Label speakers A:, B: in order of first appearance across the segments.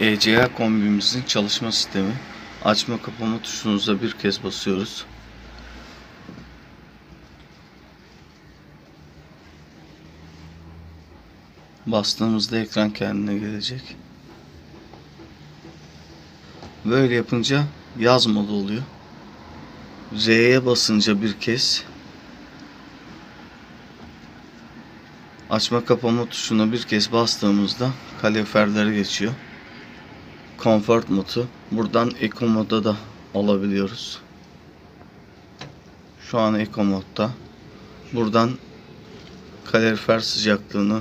A: ECA kombimizin çalışma sistemi. Açma kapama tuşunuza bir kez basıyoruz. Bastığımızda ekran kendine gelecek. Böyle yapınca yaz modu oluyor. R'ye basınca bir kez açma kapama tuşuna bir kez bastığımızda kaloriferlere geçiyor. Comfort modu. Buradan Eco moda da alabiliyoruz. Şu an Eco modda. Buradan kalorifer sıcaklığını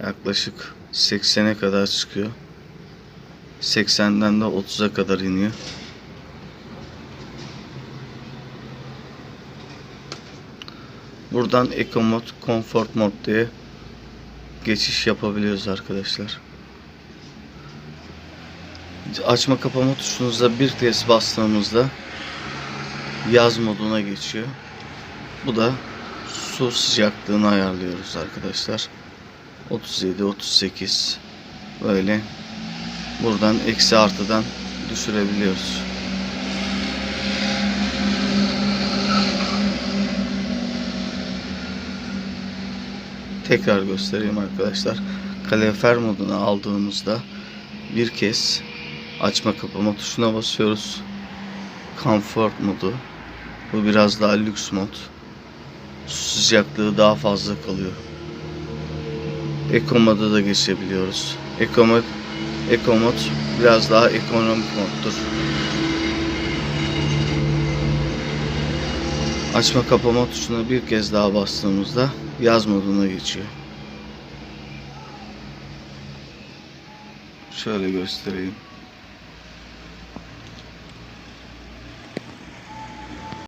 A: yaklaşık 80'e kadar çıkıyor. 80'den de 30'a kadar iniyor. Buradan Eco mod, Comfort mod diye geçiş yapabiliyoruz arkadaşlar. Açma kapama tuşunuza bir kez bastığımızda yaz moduna geçiyor. Bu da su sıcaklığını ayarlıyoruz arkadaşlar. 37, 38 böyle buradan eksi artıdan düşürebiliyoruz. Tekrar göstereyim arkadaşlar. Kalorifer moduna aldığımızda bir kez açma kapama tuşuna basıyoruz. Comfort modu. Bu biraz daha lüks mod. Sıcaklığı daha fazla kalıyor. Eco moda da geçebiliyoruz. Eco mod, Eco mod biraz daha ekonomik moddur. Açma kapama tuşuna bir kez daha bastığımızda yaz moduna geçiyor. Şöyle göstereyim.